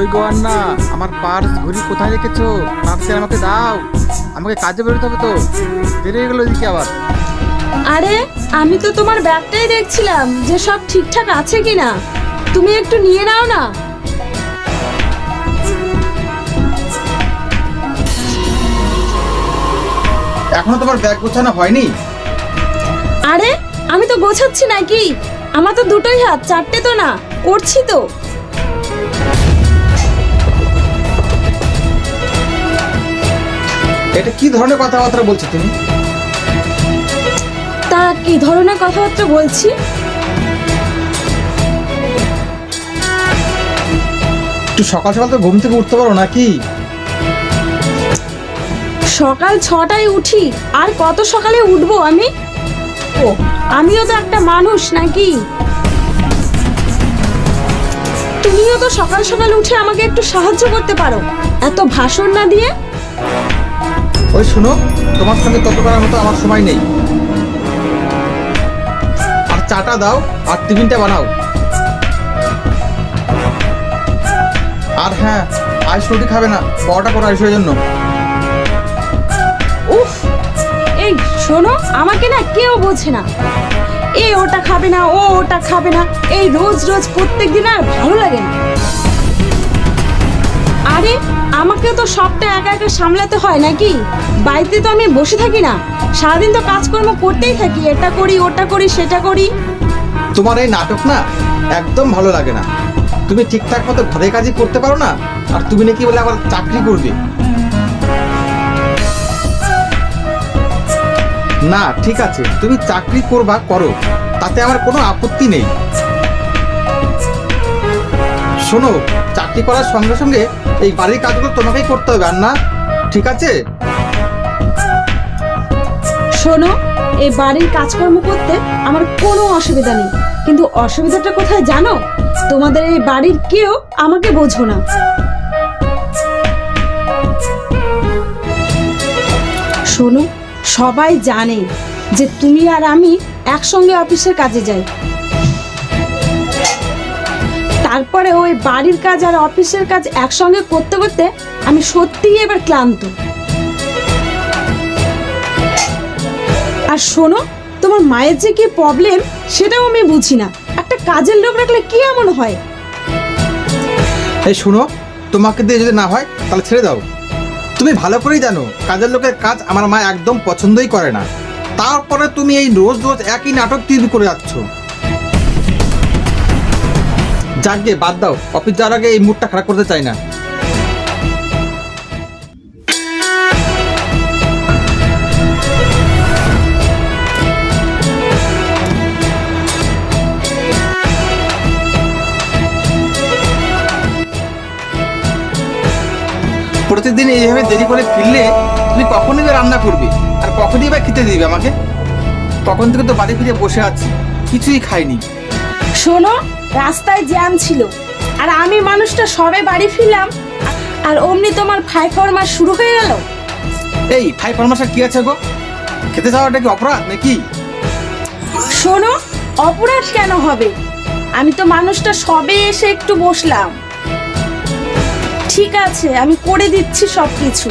কই গো না আমার পার্স ঘড়ি কোথায় রেখেছো? তাড়াতাড়ি আমাকে দাও। আমাকে কাজে বেরোতে হবে তো। দেরি হয়ে গেলো এদিকে আবার। আরে আমি তো তোমার ব্যাগটাই দেখছিলাম যে সব ঠিকঠাক আছে কিনা। তুমি একটু নিয়ে নাও না। এখনও তোমার ব্যাগ গোছানো হয়নি? আরে আমি তো গোছাচ্ছি নাকি? আমার তো দুটোই হাত চারটে তো না করছি তো। এটা কি ধরনের কথাবার্তা বলছো তুমি? তা কি ধরনের কথাবার্তা বলছি? একটু সকাল সকাল তো ঘুম থেকে উঠতে পারো নাকি? সকাল ছটায় উঠি। আর কত সকালে উঠবো আমি? ও আমিও তো একটা মানুষ নাকি? তুমিও তো সকাল সকাল উঠে আমাকে একটু সাহায্য করতে পারো। এত ভাষণ না দিয়ে? ওই শোনো, তোমার সঙ্গে তত করার মতো আমার সময় নেই। আর চাটা দাও, আর টিফিনটা বানাও। আর হ্যাঁ আইস রুটি খাবে না, পরোটা করো আইসের জন্য। উফ, এই শোনো, আমাকে না কেউ বোঝে না। এ ওটা খাবে না, ও ওটা খাবে না, এই রোজ রোজ প্রত্যেক দিন আর ভালো লাগে না। আমাকে তো সবটা একা একা সামলাতে হয় নাকি? বাড়িতে তো আমি বসে থাকি না। সারাদিন তো কাজকর্ম করতেই থাকি, এটা করি, ওটা করি, সেটা করি। তোমার এই নাটক না একদম ভালো লাগে না। তুমি ঠিকঠাক মতো ঘরে কাজই করতে পারো না, আর তুমি নাকি বলে আবার চাকরি করবে। না, ঠিক আছে, তুমি চাকরি করবা, করো। তাতে আমার কোনো আপত্তি নেই। শোনো, চাকরি করার সঙ্গে সঙ্গে এই বাড়ির কাজগুলো তোমাকেই করতে হবে না ঠিক আছে? শোনো, এই বাড়ির কাজকর্ম করতে আমার কোনো অসুবিধা নেই। কিন্তু অসুবিধাটা কোথায় জানো? তোমাদের এই বাড়ির কেউ আমাকে বোঝো না। শোনো, সবাই জানে যে তুমি আর আমি একসঙ্গে অফিসের কাজে যাই। তারপরে ওই বাড়ির কাজ আর অফিসের কাজ একসঙ্গে করতে করতে আমি সত্যিই এবার ক্লান্ত। আর শোনো, তোমার মায়ের যে কি প্রবলেম সেটাও আমি বুঝি না। একটা কাজের লোক রাখলে কি এমন হয়? এই শোনো, তোমাকে দিয়ে যদি না হয়, তাহলে ছেড়ে দাও। তুমি ভালো করেই জানো, কাজের লোকের কাজ আমার মা একদম পছন্দই করে না। তারপরে তুমি এই রোজ রোজ একই নাটক তৈরি করে যাচ্ছ। যাকে বাদ দাও, অফিস যাওয়ার আগে এই মুডটা খারাপ করতে চাই না। প্রতিদিন এইভাবে দেরি করে ফিরলে তুমি কখনই বা রান্না করবে, আর কখনই বা খেতে দিবে আমাকে। তখন থেকে তো বাড়ি ফিরে বসে আছি, কিছুই খাইনি। শোনো রাস্তায় জ্যাম ছিল। আর আমি মানুষটা সবে বাড়ি ফিরলাম আর অমনি তোমার ফাই খাওয়ার মাস শুরু হয়ে গেল। এই ফাইভ ফার্মাসা কি আছে গো? খেতে যাওয়াটা কি অপরাধ নাকি? শোনো অপরাধ কেন হবে? আমি তো মানুষটা সবে এসে একটু বসলাম। ঠিক আছে আমি করে দিচ্ছি সব কিছু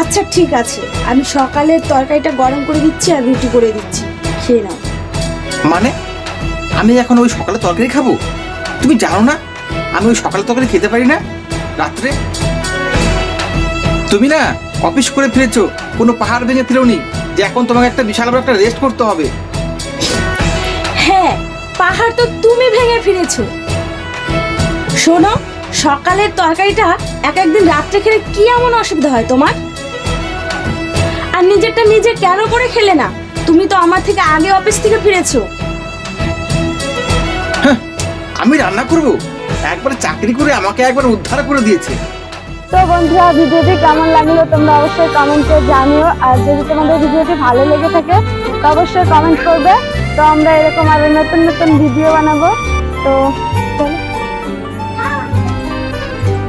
আচ্ছা ঠিক আছে আমি সকালের তরকারিটা গরম করে দিচ্ছি আর রুটি করে দিচ্ছি। খেয়ে নাও। মানে? আমি এখন ওই সকালে তরকারি খাব? তুমি জানো না, আমি ওই সকালে তরকারি খেতে পারি না? রাত্রে? তুমি না অফিস করে ফিরেছো, কোনো পাহাড় ভেঙে ফিরোনি, যে এখন তোমাকে একটা বিশাল বড় একটা রেস্ট করতে হবে। হ্যাঁ পাহাড় তো তুমি ভেঙে ফিরেছো। শোনো, সকালের তরকারিটা এক একদিন রাত্রে খেলে কি এমন অসুবিধা হয় তোমার? আর নিজেরটা নিজে কেন করে খেলে না? তুমি তো আমার থেকে আগে অফিস থেকে ফিরেছো। আমি রান্না করব? একবার চাকরি করে আমাকে একবার উদ্ধার করে দিয়েছে। তো বন্ধুরা, ভিডিওটি কেমন লাগল তোমরা অবশ্যই কমেন্টে জানিও। আর যদি তোমাদের ভিডিওটি ভালো লেগে থাকে, তো অবশ্যই কমেন্ট করবে। তো আমরা এরকম আরও নতুন নতুন ভিডিও বানাবো। তো